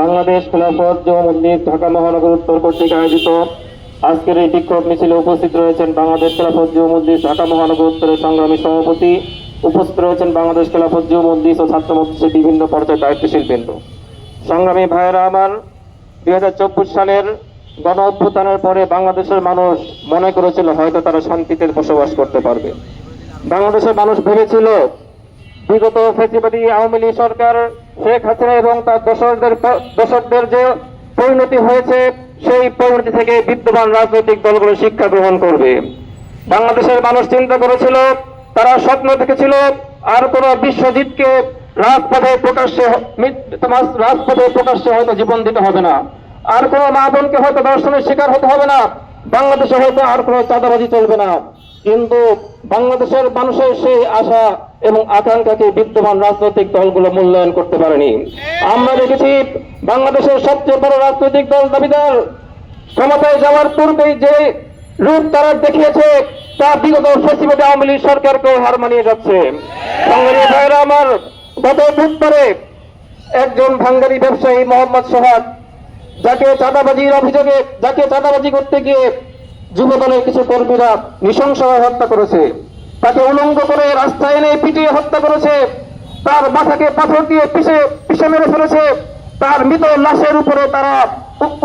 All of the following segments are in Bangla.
বাংলাদেশ খেলাফত জমুদ্দিন ঢাকা মহানগর উত্তর কর্তৃক আয়োজিত আজকের এই বিক্ষোভ মিছিলে উপস্থিত রয়েছেন বাংলাদেশ খেলাফত জমুদ্দিন ঢাকা মহানগর উত্তরের সংগ্রামী সভাপতি। উপস্থিত রয়েছেন বাংলাদেশ খেলাফত জমুদ্দিন ও ছাত্র মজলিসের বিভিন্ন পর্যায়ে দায়িত্বশীল বৃন্দ সংগ্রামী ভাইয়েরা আমার, দুই হাজার চব্বিশ সালের গণ অভ্যুত্থানের পরে বাংলাদেশের মানুষ মনে করেছিল হয়তো তারা শান্তিতে বসবাস করতে পারবে। বাংলাদেশের মানুষ ভেবেছিল বিগত ফেসিবাদী আওয়ামী লীগ সরকার শেখ হাসিনা এবং তার দোসরদের দোসরদের যে পরিণতি হয়েছে, সেই পরিণতি থেকে বিদ্যমান রাজনৈতিক দলগুলো শিক্ষা গ্রহণ করবে। বাংলাদেশের মানুষ চিন্তা করেছিল, তারা স্বপ্ন দেখেছিল, আর কোন বিশ্বজিৎকে রাজপথে প্রকাশ্যে রাজপথে প্রকাশ্যে হয়তো জীবন দিতে হবে না। আর কোন মা বোনকে হয়তো দর্শনের শিকার হতে হবে না। বাংলাদেশে হয়তো আর কোনো চাঁদাবাজি চলবে না। কিন্তু বাংলাদেশের মানুষের সেই আশা এবং আকাঙ্ক্ষাকে বিদ্যমান রাজনৈতিক দলগুলো মূল্যায়ন করতে পারেনি। আমরা দেখেছি বাংলাদেশের সবচেয়ে বড় রাজনৈতিক দল দাবিদার ক্ষমতায় যাওয়ার পূর্বেই যে রূপ তারা দেখিয়েছে, তা বিগত ফেসিবাদী আওয়ামী লীগ সরকারকেও হার মানিয়ে যাচ্ছে। সংগ্রামী ভাইরা আমার গত বুধবারে একজন ভাঙ্গারি ব্যবসায়ী মোহাম্মদ সোহাগ যাকে চাঁদাবাজির অভিযোগে, যাকে চাঁদাবাজি করতে গিয়ে যুবদলের কিছু কর্মীরা নৃশংসভাবে হত্যা করেছে, তাকে উলঙ্গ করে রাস্তায় এনে পিটিয়ে হত্যা করেছে, তার মাথাকে পাথর দিয়ে পিষে পিষে মেরে ফেলেছে, তার মৃত লাশের উপরে তারা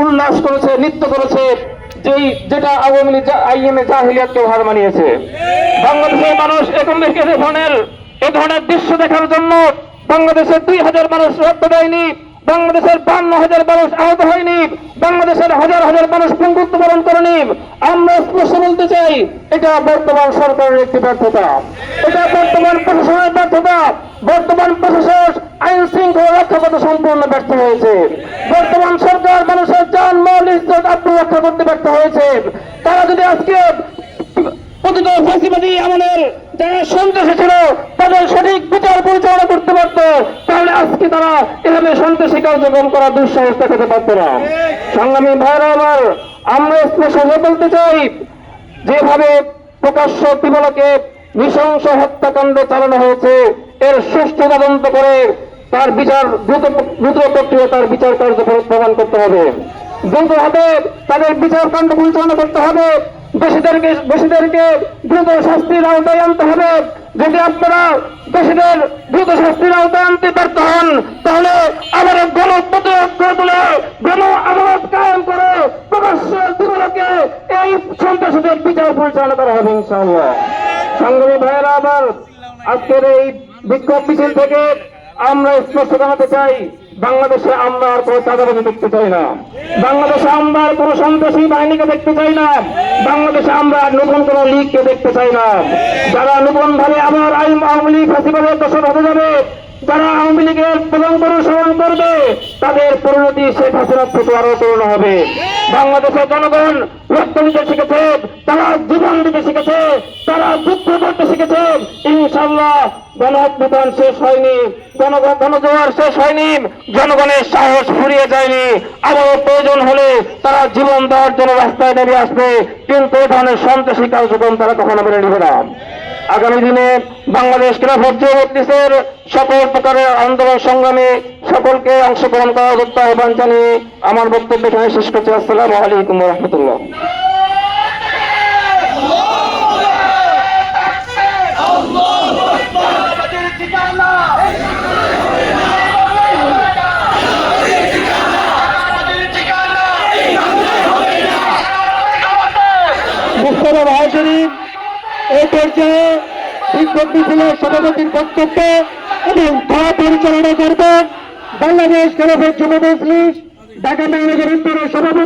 উল্লাস করেছে, নৃত্য করেছে, যেই যেটা আওয়ামী লীগ আইএমএ জাহিলিয়াতকে হার মানিয়েছে। বাংলাদেশের মানুষ এখন এ ধরনের এ ধরনের দৃশ্য দেখার জন্য বাংলাদেশের দুই হাজার মানুষ রক্ত দেয়নি। বাংলাদেশের বান্ন হাজার মানুষ আহত হয়নি, বাংলাদেশের হাজার হাজার মানুষ পঙ্গুত্ব বরণ করেনি। আমরা স্পষ্ট বলতে চাই, এটা বর্তমান সরকারের একটি ব্যর্থতা। এটা বর্তমান প্রশাসনের ব্যর্থতা। বর্তমান প্রশাসন আইন শৃঙ্খলা রক্ষা করতে সম্পূর্ণ ব্যর্থ হয়েছে। বর্তমান সরকার মানুষের যান মাল ইজ্জত আত্ম রক্ষা করতে ব্যর্থ হয়েছে। তারা যদি আজকে প্রতিটা ফাঁসিবাদী আমাদের যারা সন্ত্রাসী ছিল তাদের সঠিক বিচার পরিচালনা করতে পারতো, তাহলে আজকে তারা এভাবে সন্ত্রাসী কার্যক্রম করার দুঃসাহস দেখাতে পারতো না। সংগ্রামী ভাইরা আমার, আমরা স্পষ্ট বলতে চাই, যেভাবে প্রকাশ্য ত্রিবলকে নৃশংস হত্যাকাণ্ড চালানো হয়েছে, এর সুষ্ঠু তদন্ত করে তার বিচার দ্রুত দ্রুত প্রক্রিয়া তার বিচার কার্য প্রমাণ করতে হবে। দ্রুত হবে তাদের বিচার কাণ্ড পরিচালনা করতে হবে। দোষীদেরকে দোষীদেরকে দ্রুত শাস্তির আওতায় আনতে হবে। যদি আপনারা দোষীদের দ্রুত শাস্তির আওতায় আনতে ব্যর্থ হন, তাহলে আবার গণ প্রতিরোধ করে তুলে গণ আদালত কায়েম করে প্রকাশ্য দুর্বলকে এই সন্ত্রাসীদের বিচার পরিচালনা করা হবে ইনশাআল্লাহ। সংগ্রামী ভাইয়েরা, আবার আজকের এই বিক্ষোভ মিছিল থেকে আমরা স্পষ্ট জানাতে চাই বাংলাদেশে আমরা আর কোনো চাঁদাবাজি দেখতে চাই না। বাংলাদেশে আমরা আর কোনো সন্ত্রাসী বাহিনীকে দেখতে চাই না। বাংলাদেশে আমরা নতুন কোনো লীগকে দেখতে চাই না। যারা নতুন ভাবে আবার আইন আওয়ামী লীগ ফাঁসিবাদের দশর হতে যাবে, যারা আওয়ামী লীগের প্রধান অনুসরণ করবে, তাদের পরিণতি শেখ হাসিনার থেকে আরও করুণ হবে। বাংলাদেশের জনগণ রক্ত দিতে শিখেছে, তারা জীবন দিতে শিখেছে, তারা যুদ্ধ করতে শিখেছে। ইনশাল্লাহ গণ শেষ হয়নি জনগণ গণজোয়ার শেষ হয়নি, জনগণের সাহস ফুরিয়ে যায়নি। আবারও প্রয়োজন হলে তারা জীবন দেওয়ার জন্য রাস্তায় নেমে আসবে। কিন্তু এ ধরনের সন্ত্রাসী কার্যক্রম তারা কখনো মেনে নেবে না। আগামী দিনে বাংলাদেশ খেলাফত মজলিসের সকল প্রকারের আন্দোলন সংগ্রামে সকলকে অংশগ্রহণ করার আহ্বান জানিয়ে আমার বক্তব্য এখানে শেষ করছি। আসসালামু আলাইকুম রহমতুল্লাহ। পর্যায়ে সভাপতির এবং ধরা পরিচালনা করবেন বাংলাদেশ খেলাফের যুব ঢাকা মহানগর সভাপতি।